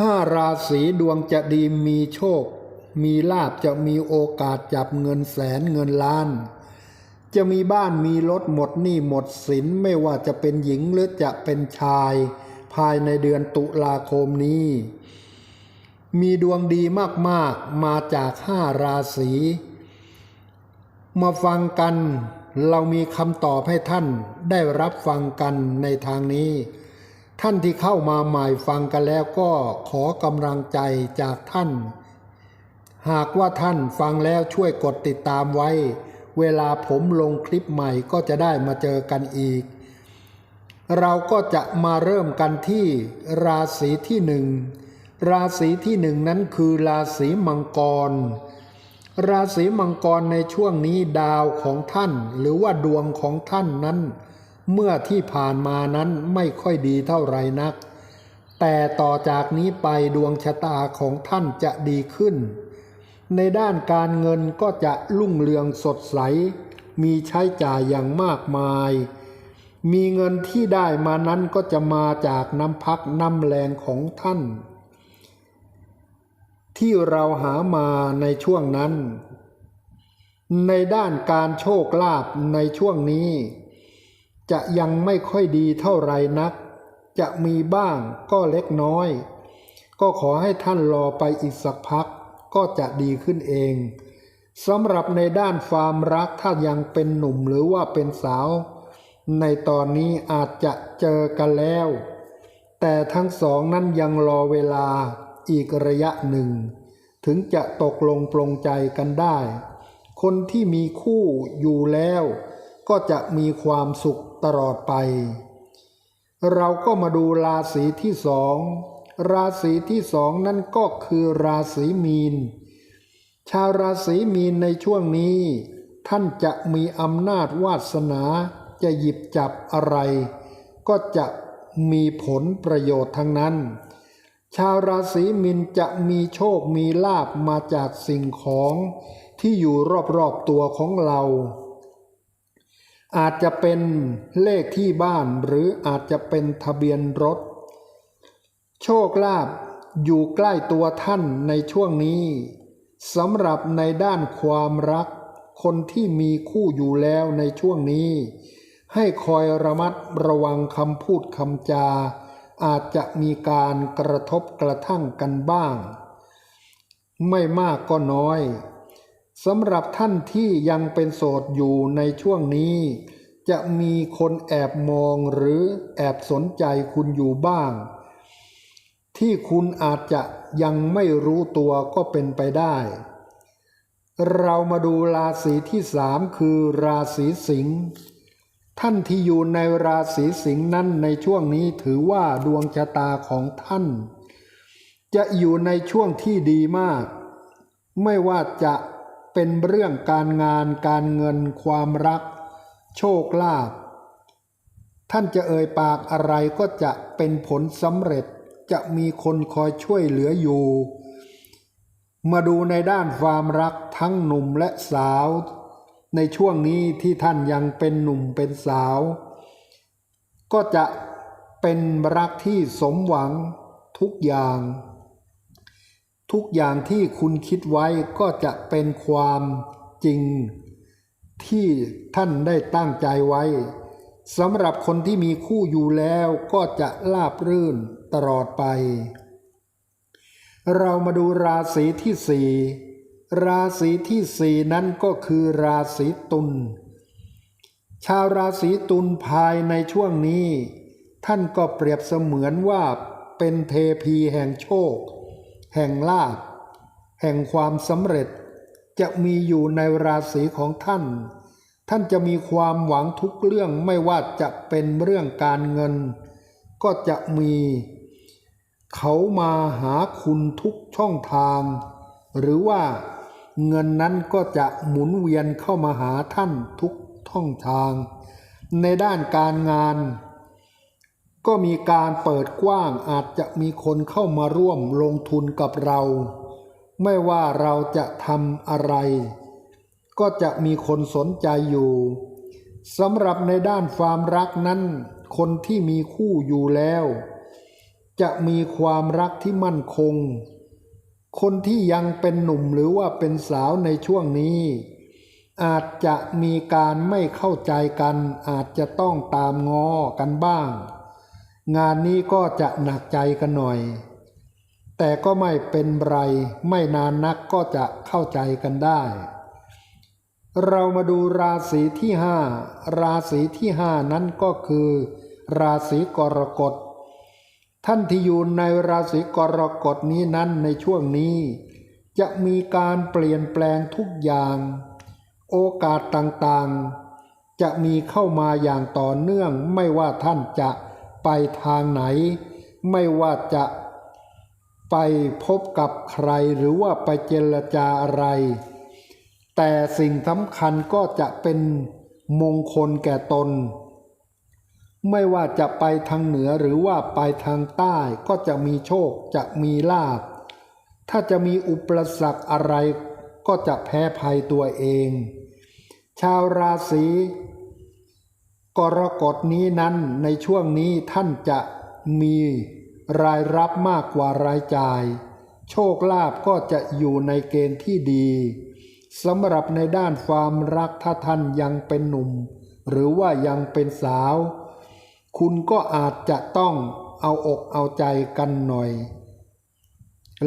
ห้าราศีดวงจะดีมีโชค มีลาบจะมีโอกาสจับเงินแสนเงินล้าน จะมีบ้านมีรถหมดหนี้หมดสินไม่ว่าจะเป็นหญิงหรือจะเป็นชาย ภายในเดือนตุลาคมนี้ มีดวงดีมากๆมาจากห้าราศีมาฟังกัน เรามีคำตอบให้ท่านได้รับฟังกันในทางนี้ ท่านที่เข้ามาใหม่ฟังกันแล้วก็ขอกำลังใจจากท่าน หากว่าท่านฟังแล้วช่วยกดติดตามไว้ เวลาผมลงคลิปใหม่ก็จะได้มาเจอกันอีก เราก็จะมาเริ่มกันที่ราศีที่หนึ่งราศีที่หนึ่งนั้นคือราศีมังกร ราศีมังกรในช่วงนี้ดาวของท่าน หรือว่าดวงของท่านนั้น เมื่อที่ผ่านมานั้นไม่ค่อยดีเท่าไรนัก แต่ต่อจากนี้ไปดวงชะตาของท่านจะดีขึ้น ในด้านการเงินก็จะรุ่งเรืองสดใส มีใช้จ่ายอย่างมากมาย มีเงินที่ได้มานั้นก็จะมาจากน้ำพักน้ำแรงของท่าน ที่เราหามาในช่วงนั้น ในด้านการโชคลาภในช่วงนี้ จะยังไม่ค่อยดีเท่าไรนัก จะมีบ้างก็เล็กน้อย ก็ขอให้ท่านรอไปอีกสักพัก ก็จะดีขึ้นเองสำหรับในด้านความรักถ้ายังเป็นหนุ่มหรือว่าเป็นสาว ในตอนนี้อาจจะเจอกันแล้ว แต่ทั้งสองนั้นยังรอเวลาอีกระยะหนึ่ง ถึงจะตกลงปลงใจกันได้ คนที่มีคู่อยู่แล้ว ก็จะมีความสุขตลอดไป เราก็มาดูราศีที่สองราศีที่สองนั่นก็คือราศีมีน ชาวราศีมีนในช่วงนี้ ท่านจะมีอำนาจวาสนาจะหยิบจับอะไร ก็จะมีผลประโยชน์ทั้งนั้น ชาวราศีมีนจะมีโชคมีลาบมาจากสิ่งของที่อยู่รอบๆตัวของเรา อาจจะเป็นเลขที่บ้านหรืออาจจะเป็นทะเบียนรถ โชคลาภอยู่ใกล้ตัวท่านในช่วงนี้สำหรับในด้านความรัก คนที่มีคู่อยู่แล้วในช่วงนี้ ให้คอยระมัดระวังคำพูดคำจา อาจจะมีการกระทบกระทั่งกันบ้าง ไม่มากก็น้อย สำหรับท่านที่ยังเป็นโสดอยู่ในช่วงนี้ จะมีคนแอบมองหรือแอบสนใจคุณอยู่บ้าง ที่คุณอาจจะยังไม่รู้ตัวก็เป็นไปได้ เรามาดูราศีที่สามคือราศีสิงห์ท่านที่อยู่ในราศีสิงห์นั้นในช่วงนี้ถือว่าดวงชะตาของท่าน จะอยู่ในช่วงที่ดีมาก ไม่ว่าจะ เป็นเรื่องการงานการเงินความรัก โชคลาภท่านจะเอ่ยปากอะไรก็จะเป็นผลสำเร็จจะมีคนคอยช่วยเหลืออยู่ มาดูในด้านความรักทั้งหนุ่มและสาว ในช่วงนี้ที่ท่านยังเป็นหนุ่มเป็นสาว ก็จะเป็นรักที่สมหวังทุกอย่าง ทุกอย่างที่คุณคิดไว้ก็จะเป็นความจริงที่ท่านได้ตั้งใจไว้สำหรับคนที่มีคู่อยู่แล้วก็จะลาบรื่นตลอดไป เรามาดูราศีที่สี่ราศีที่สี่นั้นก็คือราศีตุล ชาวราศีตุลภายในช่วงนี้ ท่านก็เปรียบเสมือนว่าเป็นเทพีแห่งโชค แห่งลาภแห่งความสำเร็จจะมีอยู่ในราศีของท่าน ท่านจะมีความหวังทุกเรื่องไม่ว่าจะเป็นเรื่องการเงิน ก็จะมี เขามาหาคุณทุกช่องทาง หรือว่าเงินนั้นก็จะหมุนเวียนเข้ามาหาท่านทุกท่องทาง ในด้านการงาน ก็มีการเปิดกว้างอาจจะมีคนเข้ามาร่วมลงทุนกับเรา ไม่ว่าเราจะทำอะไร ก็จะมีคนสนใจอยู่สำหรับในด้านความรักนั้น คนที่มีคู่อยู่แล้ว จะมีความรักที่มั่นคง คนที่ยังเป็นหนุ่มหรือว่าเป็นสาวในช่วงนี้ อาจจะมีการไม่เข้าใจกันอาจจะต้องตามงอกันบ้าง งานนี้ก็จะหนักใจกันหน่อย แต่ก็ไม่เป็นไรไม่นานนักก็จะเข้าใจกันได้ เรามาดูราศีที่ห้าราศีที่ห้านั้นก็คือ ราศีกรกฎ ท่านที่อยู่ในราศีกรกฎนี้นั้นในช่วงนี้ จะมีการเปลี่ยนแปลงทุกอย่าง โอกาสต่างๆ จะมีเข้ามาอย่างต่อเนื่องไม่ว่าท่านจะ ไปทางไหน ไม่ว่าจะไปพบกับใครหรือว่าไปเจรจาอะไร แต่สิ่งสำคัญก็จะเป็นมงคลแก่ตน ไม่ว่าจะไปทางเหนือหรือว่าไปทางใต้ก็จะมีโชคจะมีลาภถ้าจะมีอุปสรรคอะไรก็จะแพ้ภัยตัวเอง ชาวราศี กรกฎนี้นั้นในช่วงนี้ท่านจะมีรายรับมากกว่ารายจ่าย โชคลาภก็จะอยู่ในเกณฑ์ที่ดีสำหรับในด้านความรักถ้าท่านยังเป็นหนุ่ม หรือว่ายังเป็นสาว คุณก็อาจจะต้องเอาอกเอาใจกันหน่อย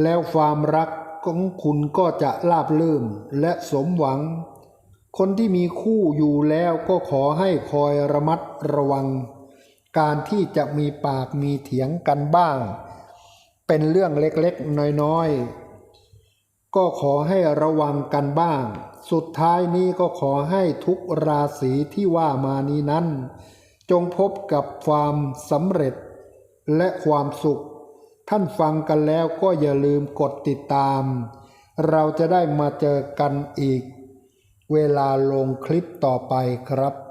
แล้วความรักของคุณก็จะลาบลื่นและสมหวัง คนที่มีคู่อยู่แล้วก็ขอให้คอยระมัดระวัง การที่จะมีปากมีเถียงกันบ้าง เป็นเรื่องเล็กๆน้อยๆ ก็ขอให้ระวังกันบ้าง สุดท้ายนี้ก็ขอให้ทุกราศีที่ว่ามานี้นั้น จงพบกับความสำเร็จและความสุข ท่านฟังกันแล้วก็อย่าลืมกดติดตาม เราจะได้มาเจอกันอีก เวลาลงคลิปต่อไปครับ